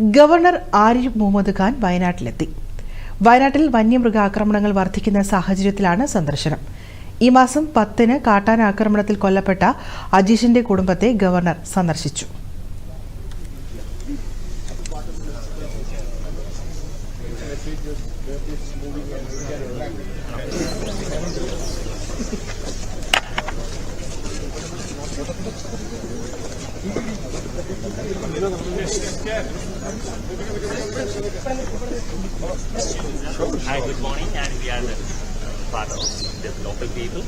Governor Arif Muhammad Khan വയനാട്ടിലെത്തി. വയനാട്ടിൽ വന്യമൃഗാക്രമണങ്ങൾ വർദ്ധിക്കുന്ന സാഹചര്യത്തിലാണ് സന്ദർശനം. ഈ മാസം പത്തിന് കാട്ടാന ആക്രമണത്തിൽ കൊല്ലപ്പെട്ട അജീഷിന്റെ കുടുംബത്തെ ഗവർണർ സന്ദർശിച്ചു. Hi, good morning, and we are part of the local people.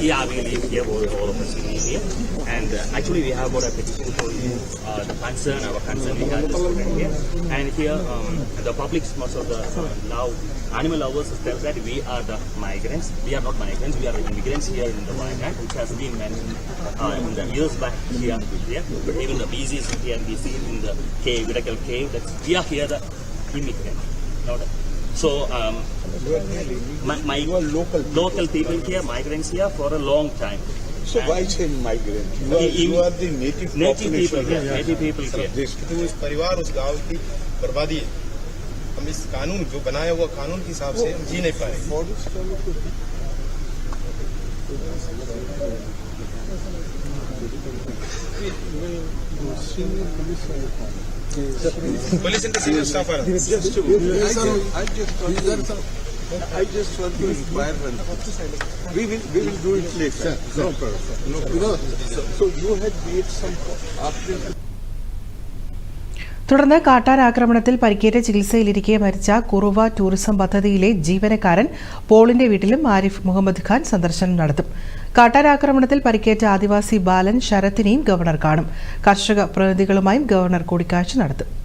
Yeah, we live here, all, all of us live here. And uh, actually, we have got a petition for you, uh, the concern, our concern we have this here. And here, um, the public, most of the uh, love, animal lovers tell that we are the migrants. We are not migrants, we are the immigrants here in the Wayanad, which has been mentioned uh, in the years back here. here. But even the BZs here, we see in the cave, Vidakkal cave, that we are here the immigrants, Not so um, my, my local local people here, migrants here for a long time. So and why say migrant? You are, In- you are the native, Native people here, of native people here. this. तो उस परिवार उस गाँव की बर्बादी है हम इस कानून जो बनाया हुआ कानून के हिसाब से जी नहीं पा रहे Forest police in the I just, I just want to inquire one. We will, we will do it later. No problem. No problem. So, so you had made some after. തുടർന്ന് കാട്ടാനാക്രമണത്തിൽ പരിക്കേറ്റ ചികിത്സയിലിരിക്കെ മരിച്ച കുറുവ ടൂറിസം പദ്ധതിയിലെ ജീവനക്കാരൻ പോളിന്റെ വീട്ടിലും ആരിഫ് മുഹമ്മദ് ഖാൻ സന്ദർശനം നടത്തും. കാട്ടാനാക്രമണത്തിൽ പരിക്കേറ്റ ആദിവാസി ബാലൻ ശരത്തിനെയും ഗവർണർ കാണും. കർഷക പ്രതിനിധികളുമായും ഗവർണർ കൂടിക്കാഴ്ച നടത്തും.